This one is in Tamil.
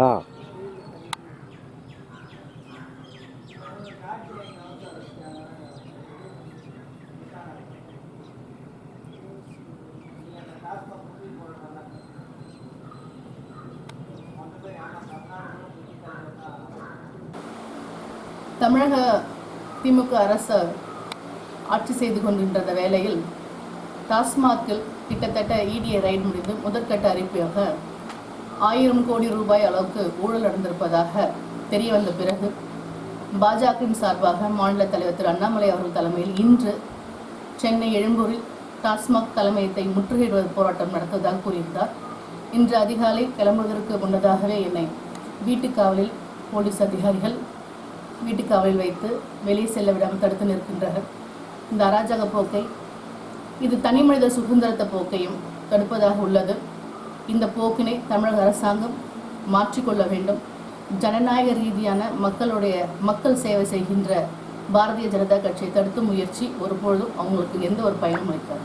啊。தமிழக திமுக அரசு ஆட்சி செய்து கொண்டிருந்த வேளையில் டாஸ்மாகில் கிட்டத்தட்ட இடிஏ ரைடு முடிந்து முதற்கட்ட அறிவிப்பாக ஆயிரம் கோடி ரூபாய் அளவுக்கு ஊழல் நடந்திருப்பதாக தெரிய வந்த பிறகு பாஜகவின் சார்பாக மாநில தலைவர் திரு அண்ணாமலை அவர்கள் தலைமையில் இன்று சென்னை எழும்பூரில் டாஸ்மாக் தலைமையத்தை முற்றுகையிடுவது போராட்டம் நடத்துவதாக கூறியிருந்தார். இன்று அதிகாலை கிளம்புவதற்கு முன்னதாகவே என்னை வீட்டுக்காவலில் போலீஸ் அதிகாரிகள் வீட்டுக்கு அவளில் வைத்து வெளியே செல்ல விடாமல் தடுத்து நிற்கின்றனர் இந்த அராஜக போக்கை இது தனி மனித சுதந்திரத்த போக்கையும் தடுப்பதாக உள்ளது. இந்த போக்கினை தமிழக அரசாங்கம் மாற்றிக்கொள்ள வேண்டும். ஜனநாயக ரீதியான மக்களுடைய மக்கள் சேவை செய்கின்ற பாரதிய ஜனதா கட்சியை தடுத்து முயற்சி ஒருபொழுதும் அவங்களுக்கு எந்த ஒரு பயனும் அளிக்காது.